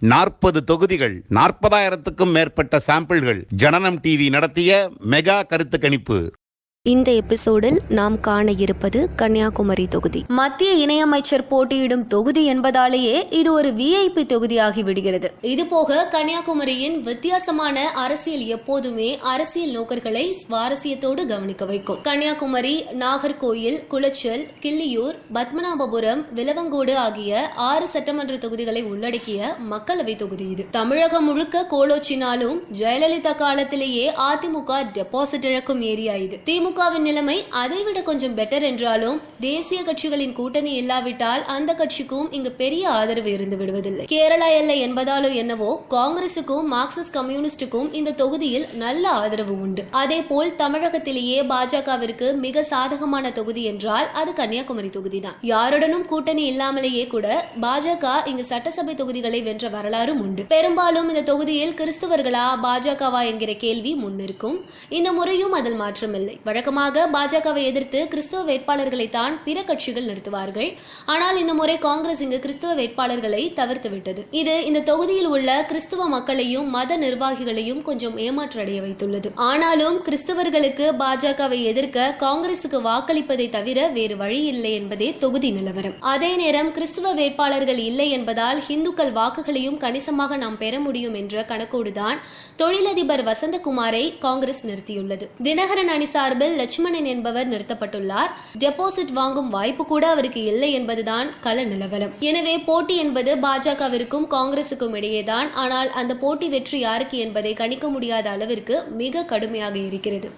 நாற்பது தொகுதிகள் நாற்பதாயிரத்துக்கும் மேற்பட்ட சாம்பிள்கள் ஜனனம் டிவி நடத்திய மெகா கருத்து கணிப்பு. இந்த எபிசோடில் நாம் காண இருப்பது கன்னியாகுமரி தொகுதி. மத்திய இணையமைச்சர் போட்டியிடும் தொகுதி என்பதாலேயே இது ஒரு விஐபி தொகுதியாகி விடுகிறது. இது போக கன்னியாகுமரியின் வித்தியாசமான அரசியல் எப்போதுமே அரசியல் நோக்கர்களை சுவாரஸ்யத்தோடு கவனிக்க வைக்கும். கன்னியாகுமரி நாகர்கோயில் குளச்சல் கிள்ளியூர் பத்மநாபபுரம் விலவங்கோடு ஆகிய ஆறு சட்டமன்ற தொகுதிகளை உள்ளடக்கிய மக்களவை தொகுதி இது. தமிழகம் முழுக்க கோலோச்சினாலும் ஜெயலலிதா காலத்திலேயே அதிமுக டெபாசிட் இழக்கும் ஏரியா இது. திமுக திமுகவின் நிலைமை அதைவிட கொஞ்சம் பெட்டர் என்றாலும் தேசிய கட்சிகளின் கூட்டணி இல்லாவிட்டால் அந்த கட்சிக்கும் இங்கு பெரிய ஆதரவு இருந்து விடுவதில்லை. கேரளா எல்லை என்பதாலோ என்னவோ காங்கிரசுக்கும் மார்க்சிஸ்ட் கம்யூனிஸ்டுக்கும் இந்த தொகுதியில் நல்ல ஆதரவு உண்டு. அதே போல் தமிழகத்திலேயே பாஜகவிற்கு மிக சாதகமான தொகுதி என்றால் அது கன்னியாகுமரி தொகுதி தான் யாருடனும் கூட்டணி இல்லாமலேயே கூட பாஜக இங்கு சட்டசபை தொகுதிகளை வென்ற வரலாறும் உண்டு. பெரும்பாலும் இந்த தொகுதியில் கிறிஸ்தவர்களா பாஜகவா என்கிற கேள்வி முன்னிருக்கும் இந்த முறையும் அதில் மாற்றமில்லை. வழக்கமாக பாஜகவை எதிர்த்து கிறிஸ்தவ வேட்பாளர்களை தான் பிற கட்சிகள் நிறுத்துவார்கள். ஆனால் இந்த முறை காங்கிரஸ் இங்கு கிறிஸ்தவ வேட்பாளர்களை தவிர்த்துவிட்டது. இது இந்த தொகுதியில் உள்ள கிறிஸ்தவ மக்களையும் மத நிர்வாகிகளையும் கொஞ்சம் ஏமாற்றடைய வைத்துள்ளது. ஆனாலும் கிறிஸ்தவர்களுக்கு பாஜகவை எதிர்க்க காங்கிரசுக்கு வாக்களிப்பதை தவிர வேறு வழி இல்லை என்பதே தொகுதி நிலவரம். அதே நேரம் கிறிஸ்தவ வேட்பாளர்கள் இல்லை என்பதால் இந்துக்கள் வாக்குகளையும் கணிசமாக நாம் பெற முடியும் என்ற கணக்கோடுதான் தொழிலதிபர் வசந்தகுமாரை காங்கிரஸ் நிறுத்தியுள்ளது. தினகரன் அணி சார்பில் லட்சுமணன் என்பவர் நிறுத்தப்பட்டுள்ளார். டெபாசிட் வாங்கும் வாய்ப்பு கூட அவருக்கு இல்லை என்பதுதான் கள நிலவரம். எனவே போட்டி என்பது பாஜகவிற்கும் காங்கிரசுக்கும் இடையேதான். ஆனால் அந்த போட்டி வெற்றி யாருக்கு என்பதை கணிக்க முடியாத அளவிற்கு மிக கடுமையாக இருக்கிறது.